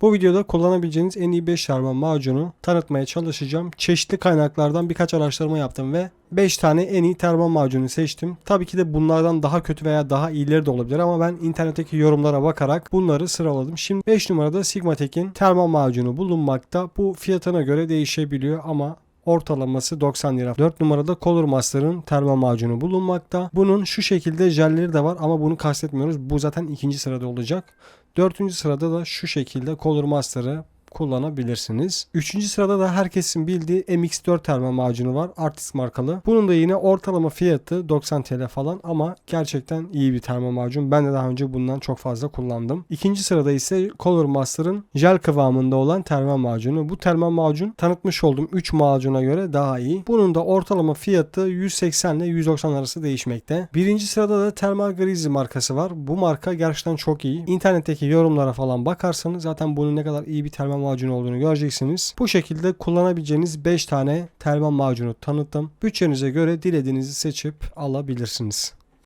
Bu videoda kullanabileceğiniz en iyi 5 termal macunu tanıtmaya çalışacağım. Çeşitli kaynaklardan birkaç araştırma yaptım ve 5 tane en iyi termal macunu seçtim. Tabii ki de bunlardan daha kötü veya daha iyileri de olabilir ama ben internetteki yorumlara bakarak bunları sıraladım. Şimdi 5 numarada Sigmatek'in termal macunu bulunmakta. Bu fiyatına göre değişebiliyor ama ortalaması 90 lira. 4 numarada Color Master'ın termal macunu bulunmakta. Bunun şu şekilde jelleri de var ama bunu kastetmiyoruz. Bu zaten ikinci sırada olacak. Dördüncü sırada da şu şekilde Color Master'ı kullanabilirsiniz. Üçüncü sırada da herkesin bildiği MX4 termal macunu var. Artist markalı. Bunun da yine ortalama fiyatı 90 TL falan ama gerçekten iyi bir termal macun. Ben de daha önce bundan çok fazla kullandım. İkinci sırada ise Color Master'ın jel kıvamında olan termal macunu. Bu termal macun tanıtmış olduğum 3 macuna göre daha iyi. Bunun da ortalama fiyatı 180 ile 190 arası değişmekte. Birinci sırada da Thermal Grizzly markası var. Bu marka gerçekten çok iyi. İnternetteki yorumlara falan bakarsanız zaten bunun ne kadar iyi bir termal macunu olduğunu göreceksiniz. Bu şekilde kullanabileceğiniz 5 tane termal macunu tanıttım. Bütçenize göre dilediğinizi seçip alabilirsiniz.